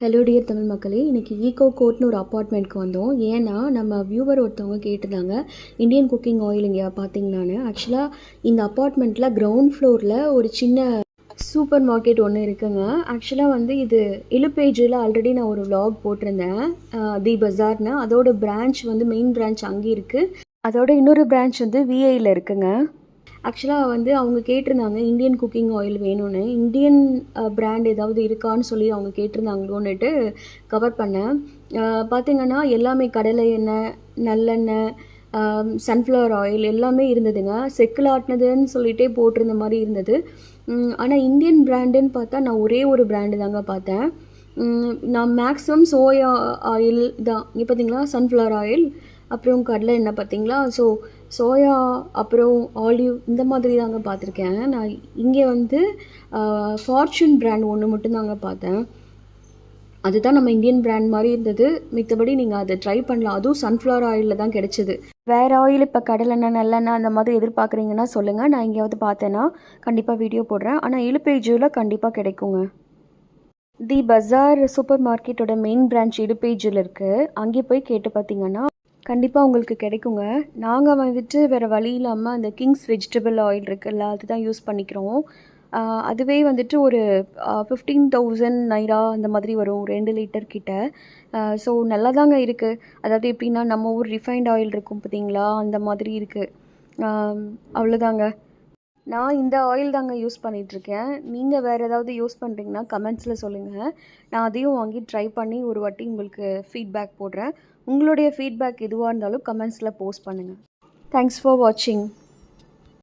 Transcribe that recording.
Hello dear Tamil மக்களே. இன்றைக்கி ego கோட்னு ஒரு அப்பார்ட்மெண்ட்க்கு வந்தோம். ஏன்னா நம்ம வியூவர் ஒருத்தவங்க கேட்டிருந்தாங்க இந்தியன் குக்கிங் ஆயில் இங்கே பார்த்தீங்கன்னான்னு ஆக்சுவலாக இந்த அப்பார்ட்மெண்ட்டில் கிரவுண்ட் ஃப்ளோரில் ஒரு சின்ன சூப்பர் மார்க்கெட் ஒன்று இருக்குங்க. ஆக்சுவலாக வந்து இது இலுப்பேஜில் ஆல்ரெடி நான் ஒரு vlog போட்டிருந்தேன். தி பஜார்னு அதோட பிரான்ச் வந்து மெயின் பிரான்ச் அங்கே இருக்குது அதோட இன்னொரு பிரான்ச் வந்து விஐயில் இருக்குங்க. ஆக்சுவலாக வந்து அவங்க கேட்டிருந்தாங்க இந்தியன் குக்கிங் ஆயில் வேணும்னு. இந்தியன் பிராண்ட் ஏதாவது இருக்கான்னு சொல்லி அவங்க கேட்டிருந்தாங்களோன்னுட்டு கவர் பண்ணேன். பார்த்திங்கன்னா பார்த்தீங்கன்னா எல்லாமே கடலை எண்ணெய் நல்லெண்ணெய் சன்ஃப்ளவர் ஆயில் எல்லாமே இருந்ததுங்க. செக்கில் ஆட்டினதுன்னு சொல்லிகிட்டே போட்டிருந்த மாதிரி இருந்தது. ஆனால் இந்தியன் பிராண்டுன்னு பார்த்தா நான் ஒரே ஒரு பிராண்டு தாங்க பார்த்தேன். நான் மேக்ஸிமம் சோயா ஆயில் தான். இப்போ பார்த்தீங்களா சன்ஃப்ளவர் ஆயில் அப்புறம் கடலை எண்ணெய் பார்த்தீங்களா? ஸோ சோயா அப்புறம் ஆலிவ் இந்த மாதிரி தாங்க பார்த்துருக்கேன். நான் இங்கே வந்து ஃபார்ச்சூன் பிராண்ட் ஒன்று மட்டும்தாங்க பார்த்தேன். அதுதான் நம்ம இந்தியன் பிராண்ட் மாதிரி இருந்தது. மித்தபடி நீங்கள் அதை ட்ரை பண்ணலாம். அதுவும் சன்ஃப்ளவர் ஆயிலில் தான் கிடைச்சிது. வேறு ஆயில் இப்போ கடலெண்ணெய் நல்லெண்ணெய் அந்த மாதிரி எதிர்பார்க்குறீங்கன்னா சொல்லுங்கள் நான் எங்கேயாவது பார்த்தேன்னா கண்டிப்பாக வீடியோ போடுறேன். ஆனால் இழுப்பேஜில் கண்டிப்பாக கிடைக்குங்க. தி பஜார் சூப்பர் மார்க்கெட்டோட மெயின் பிரான்ச் இடுப்பேஜில் இருக்குது அங்கே போய் கேட்டு பார்த்தீங்கன்னா கண்டிப்பாக உங்களுக்கு கிடைக்குங்க. நாங்கள் வந்துட்டு வேறு வழி இல்லாமல் அந்த கிங்ஸ் வெஜிடபிள் ஆயில் இருக்குல்ல அதுதான் யூஸ் பண்ணிக்கிறோம். அதுவே வந்துட்டு ஒரு ஃபிஃப்டீன் தௌசண்ட் நைரா அந்த மாதிரி வரும் ரெண்டு லிட்டர் கிட்ட. ஸோ நல்லா தாங்க இருக்குது அதாவது எப்படின்னா நம்ம ஊர் ரிஃபைண்ட் ஆயில் இருக்கும் பார்த்தீங்களா அந்த மாதிரி இருக்குது அவ்வளோதாங்க நான் இந்த ஆயில் தாங்க யூஸ் பண்ணிகிட்ருக்கேன் நீங்கள் வேறு ஏதாவது யூஸ் பண்ணுறீங்கன்னா கமெண்ட்ஸில் சொல்லுங்கள் நான் அதையும் வாங்கி ட்ரை பண்ணி ஒரு வாட்டி உங்களுக்கு ஃபீட்பேக் போடுறேன். உங்களுடைய ஃபீட்பேக் எதுவாக இருந்தாலும் கமெண்ட்ஸில் போஸ்ட் பண்ணுங்கள் தேங்க்ஸ் ஃபார் வாட்சிங்